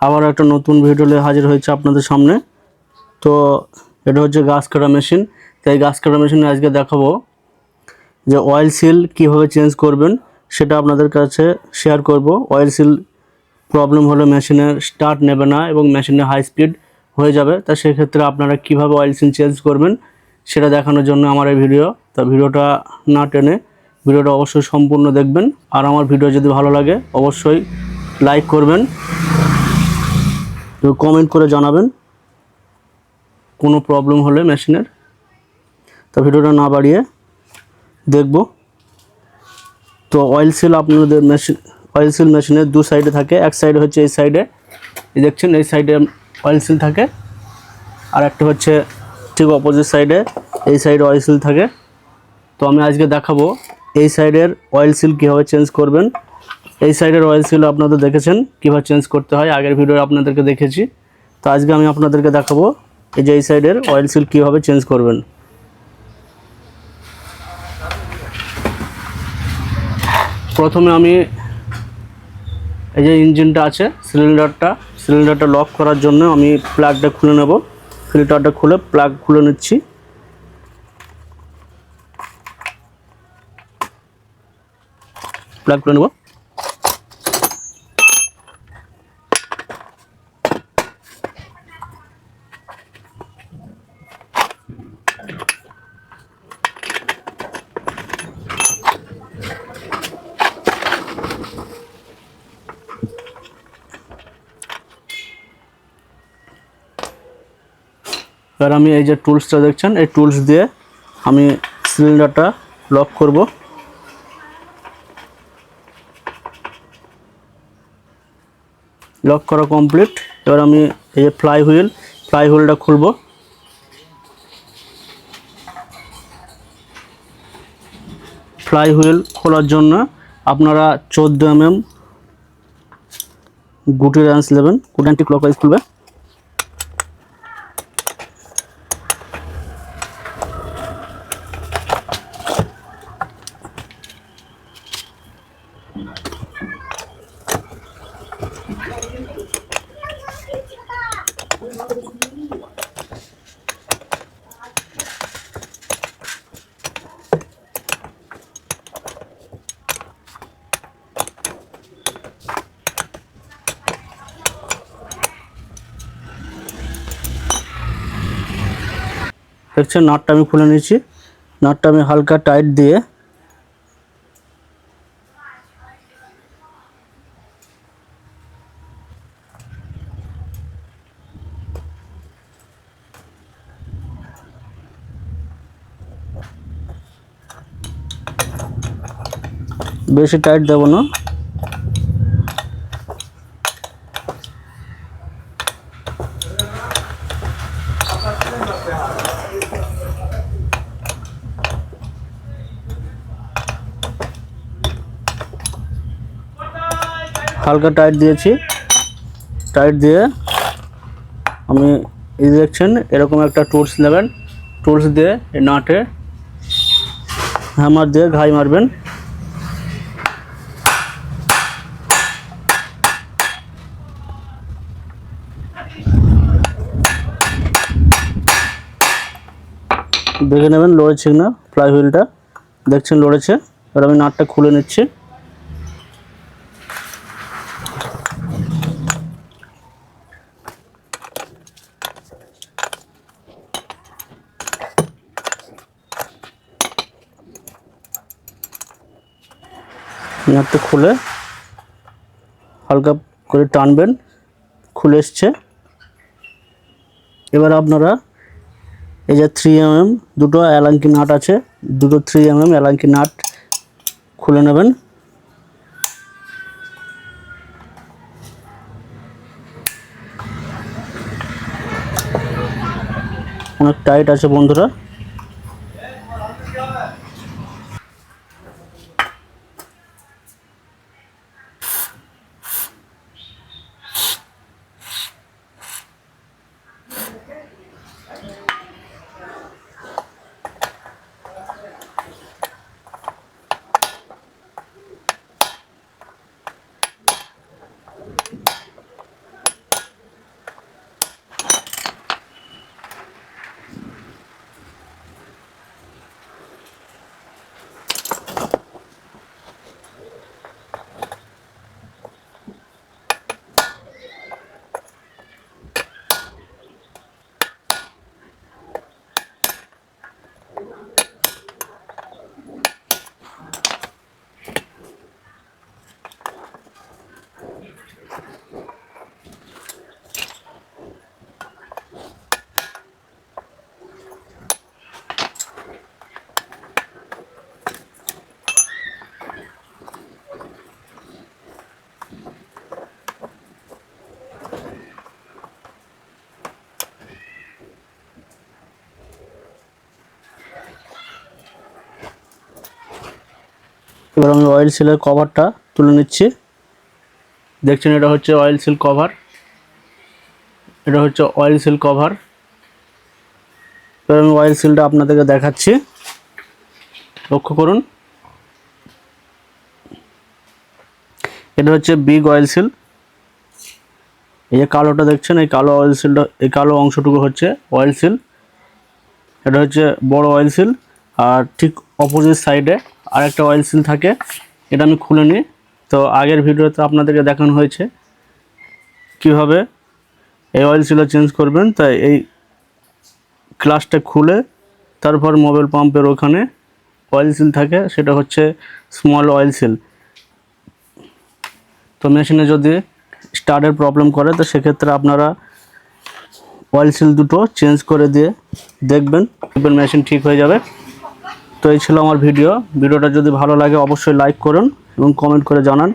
আবার একটা নতুন ভিডিও নিয়ে হাজির হয়েছে আপনাদের সামনে। তো এটা হচ্ছে গাছ কাটা মেশিন তো এই গাছ কাটা মেশিনে আজকে দেখাবো যে অয়েল সিল কীভাবে চেঞ্জ করবেন, সেটা আপনাদের কাছে শেয়ার করব। অয়েল সিল প্রবলেম হলে মেশিনের স্টার্ট নেবে না এবং মেশিনে হাই স্পিড হয়ে যাবে। তা সেক্ষেত্রে আপনারা কীভাবে অয়েল সিল চেঞ্জ করবেন, সেটা দেখানোর জন্য আমার এই ভিডিও তা ভিডিওটা না টেনে ভিডিওটা অবশ্যই সম্পূর্ণ দেখবেন। আর আমার ভিডিও যদি ভালো লাগে, অবশ্যই লাইক করবেন। কমেন্ট করে জানাবেন। কোনো প্রবলেম হলে মেশিনের তো ভিডিওটা না বাড়িয়ে দেখব। তো অয়েল সিল আপনাদের মেশিন অয়েল সিল মেশিনের দু সাইডে থাকে। এক সাইডে হচ্ছে এই সাইডে এই দেখছেন, এই সাইডে অয়েল সিল থাকে। আর একটা হচ্ছে ঠিক অপোজিট সাইডে এই সাইডে অয়েল সিল থাকে। তো আমি আজকে দেখাবো এই সাইডের অয়েল সিল কীভাবে চেঞ্জ করবেন। এই সাইডের অয়েল সিল আপনাদের দেখেছেন? কীভাবে চেঞ্জ করতে হয়? আগের ভিডিও আপনাদেরকে দেখেছি। তো আজকে আমি আপনাদেরকে দেখাবো এই যে এই সাইডের অয়েল সিল কীভাবে চেঞ্জ করবেন। প্রথমে আমি এই যে ইঞ্জিনটা আছে সিলিন্ডারটা সিলিন্ডারটা লক করার জন্য আমি প্লাগটা খুলে নেব। ফিল্টারটা খুলে প্লাগ খুলে নিচ্ছি। প্লাগ খুলে নেব। এবার আমি এই যে টুলসটা দেখছেন, এই টুলস দিয়ে আমি সিলিন্ডারটা লক করব। লক করা কমপ্লিট। এবার আমি এই যে ফ্লাই হুইল ফ্লাই হুইলটা খুলব। ফ্লাই হুইল খোলার জন্য আপনারা চোদ্দ এম এম গুটি র্যান্স নেবেন। গুটি ক্লকওয়াইজ খুলবে। দেখছেন নাটটা আমি খুলে নিয়েছি। নাটটা আমি হালকা টাইট দিয়ে বেশি টাইট দেবো না। হালকা টাইট দিয়েছি। টাইট দিয়ে আমি এই দেখছেন এরকম একটা টুলস নেবেন। টুলস দিয়ে নাটে হ্যামার দিয়ে ঘাই মারবেন। দেখে নেবেন লড়েছে না ফ্লাই হুইলটা দেখছেন লড়েছে এবার আমি নাটটা খুলে নিচ্ছি। নাটটা খুলে হালকা করে টানবেন, খুলে এসছে। এবার আপনারা এই যে থ্রি এম এম দুটো অ্যালাঙ্কি নাট আছে, দুটো three M M allen key nut খুলে নেবেন। অনেক টাইট আছে বন্ধুরা। এবার আমি অয়েল সিলের কভারটা তুলে নিচ্ছি। দেখছেন এটা হচ্ছে অয়েল সিল কভার এটা হচ্ছে অয়েল সিল কভার এবার আমি অয়েল সিলটা আপনাদেরকে দেখাচ্ছি। লক্ষ্য করুন। এটা হচ্ছে বিগ অয়েল সিল এই যে কালোটা দেখছেন, এই কালো অয়েল সিলটা এই কালো অংশটুকু হচ্ছে অয়েল সিল এটা হচ্ছে বড় অয়েল সিল আর ঠিক অপোজিট সাইডে আরেকটা অয়েল সিল থাকে, এটা আমি খুলে নিই। তো আগের ভিডিওতে আপনাদেরকে দেখানো হয়েছে কীভাবে এই অয়েল সিলটা চেঞ্জ করবেন। তাই এই ক্লাসটা খুলে তারপর মোবাইল পাম্পের ওখানে অয়েল সিল থাকে, সেটা হচ্ছে স্মল অয়েল সিল তো মেশিনে যদি স্টার্টের প্রবলেম করে, তো সেক্ষেত্রে আপনারা অয়েল সিল দুটো চেঞ্জ করে দিয়ে দেখবেন দেখবেন মেশিন ঠিক হয়ে যাবে। তো এই ছিল আমার ভিডিও। ভিডিওটা যদি ভালো লাগে, অবশ্যই লাইক করুন এবং কমেন্ট করে জানান।